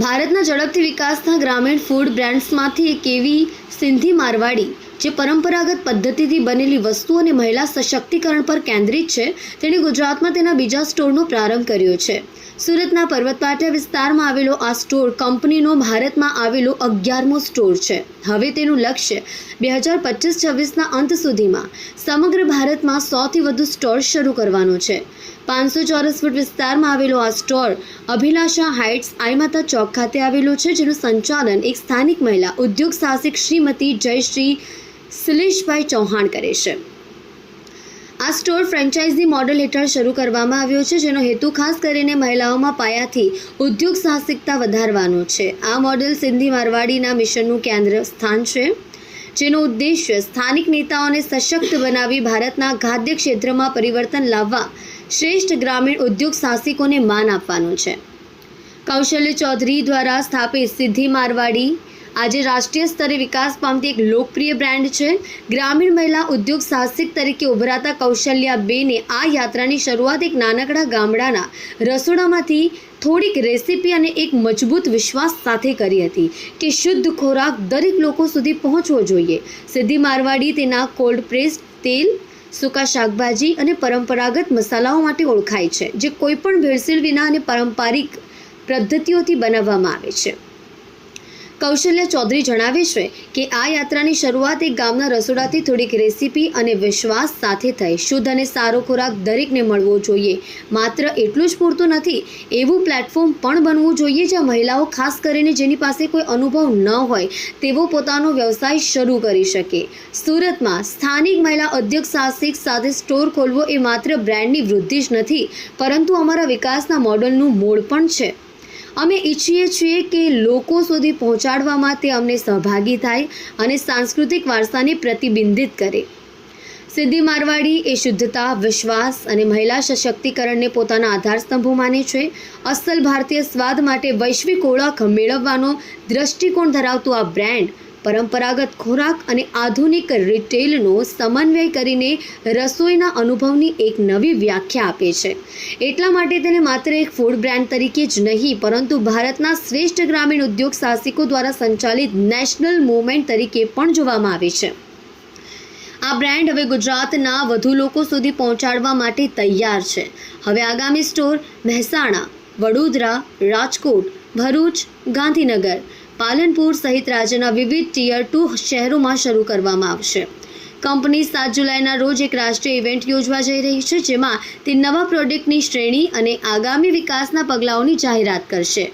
ભારતના ઝડપથી વિકાસના ગ્રામીણ ફૂડ બ્રાન્ડ્સમાંથી એક એવી સિંધી મારવાડી જે પરંપરાગત પદ્ધતિથી બનેલી વસ્તુઓ અને મહિલા સશક્તિકરણ પર કેન્દ્રિત છે, તેણે ગુજરાતમાં તેના બીજા સ્ટોરનો પ્રારંભ કર્યો છે. સુરતના પર્વતપાટિયા વિસ્તારમાં આવેલો આ સ્ટોર કંપનીનો ભારતમાં આવેલો અગિયારમો સ્ટોર છે. હવે તેનું લક્ષ્ય બે હજાર પચીસ છવ્વીસના અંત સુધીમાં સમગ્ર ભારતમાં સૌથી વધુ સ્ટોર શરૂ કરવાનો છે. પાંચસો ચોરસ ફૂટ વિસ્તારમાં આવેલો આ સ્ટોર અભિલાષા હાઇટ્સ આઈમાતા ચોક ખાતે આવેલો છે, જેનું સંચાલન એક સ્થાનિક મહિલા ઉદ્યોગ સાહસિક શ્રીમતી જયશ્રી શિલેષભાઈ ચૌહાણ કરે છે. આ સ્ટોર ફ્રેન્ચાઇઝી મોડેલ હેઠળ શરૂ કરવામાં આવ્યો છે, જેનો હેતુ ખાસ કરીને મહિલાઓમાં પાયાથી ઉદ્યોગ સાહસિકતા વધારવાનો છે. આ મોડેલ સિંધી મારવાડીના મિશનનું કેન્દ્ર સ્થાન છે, જેનો ઉદ્દેશ્ય સ્થાનિક નેતાઓને સશક્ત બનાવી ભારતના ખાદ્ય ક્ષેત્રમાં પરિવર્તન લાવવા શ્રેષ્ઠ ગ્રામીણ ઉદ્યોગ સાહસિકોને માન આપવાનું છે. કૌશલ્ય ચૌધરી દ્વારા સ્થાપિત સિદ્ધિ મારવાડી આજે રાષ્ટ્રીય સ્તરે વિકાસ પામતી એક લોકપ્રિય બ્રાન્ડ છે. ગ્રામીણ મહિલા ઉદ્યોગ સાહસિક તરીકે ઉભરાતા કૌશલ્યા બેને આ યાત્રાની શરૂઆત એક નાનકડા ગામડાના રસોડામાંથી થોડીક રેસીપી અને એક મજબૂત વિશ્વાસ સાથે કરી હતી કે શુદ્ધ ખોરાક દરેક લોકો સુધી પહોંચવો જોઈએ. સિદ્ધિ મારવાડી તેના કોલ્ડ પ્રેસ્ડ તેલ, સૂકા શાકભાજી અને પરંપરાગત મસાલાઓ માટે ઓળખાય છે, જે કોઈપણ ભેળસેળ વિના અને પારંપરિક પદ્ધતિઓથી બનાવવામાં આવે છે. કૌશલ્ય ચૌધરી જણાવે છે કે આ યાત્રાની શરૂઆત એક ગામના રસોડાથી થોડીક રેસીપી અને વિશ્વાસ સાથે થઈ. શુદ્ધ અને સારો ખોરાક દરેકને મળવો જોઈએ. માત્ર એટલું જ પૂરતું નથી, એવું પ્લેટફોર્મ પણ બનવું જોઈએ જ્યાં મહિલાઓ ખાસ કરીને જેની પાસે કોઈ અનુભવ ન હોય તેવો પોતાનો વ્યવસાય શરૂ કરી શકે. સુરતમાં સ્થાનિક મહિલા અધ્યક્ષ સાહસિક સાથે સ્ટોર ખોલવો એ માત્ર બ્રાન્ડની વૃદ્ધિ જ નથી, પરંતુ અમારા વિકાસના મોડલનું મૂળ પણ છે. અમે ઈચ્છીએ છીએ કે લોકો સુધી પહોંચાડવામાં તે અમને સહભાગી થાય અને સાંસ્કૃતિક વારસાને પ્રતિબિંબિત કરે. સિદ્ધિ મારવાડી એ શુદ્ધતા, વિશ્વાસ અને મહિલા સશક્તિકરણને પોતાના આધારસ્તંભો માને છે. અસલ ભારતીય સ્વાદ માટે વૈશ્વિક ઓળખ મેળવવાનો દ્રષ્ટિકોણ ધરાવતું આ બ્રાન્ડ પરંપરાગત ખોરાક અને આધુનિક રિટેલનો સમન્વય કરીને રસોઈના અનુભવની એક નવી વ્યાખ્યા આપે છે. એટલા માટે તેને માત્ર એક ફૂડ બ્રાન્ડ તરીકે જ નહીં, પરંતુ ભારતના શ્રેષ્ઠ ગ્રામીણ ઉદ્યોગ સાહસિકો દ્વારા સંચાલિત નેશનલ મૂવમેન્ટ તરીકે પણ જોવામાં આવે છે. આ બ્રાન્ડ હવે ગુજરાતના વધુ લોકો સુધી પહોંચાડવા માટે તૈયાર છે. હવે આગામી સ્ટોર મહેસાણા, વડોદરા, રાજકોટ, ભરૂચ, ગાંધીનગર પાલનપુર સહિત રાજ્યના વિવિધ ટીયર ટુ શહેરોમાં શરૂ કરવામાં આવશે. કંપની સાત જુલાઈના રોજ એક રાષ્ટ્રીય ઇવેન્ટ યોજવા જઈ રહી છે, જેમાં તે નવા પ્રોડક્ટની શ્રેણી અને આગામી વિકાસના પગલાઓની જાહેરાત કરશે.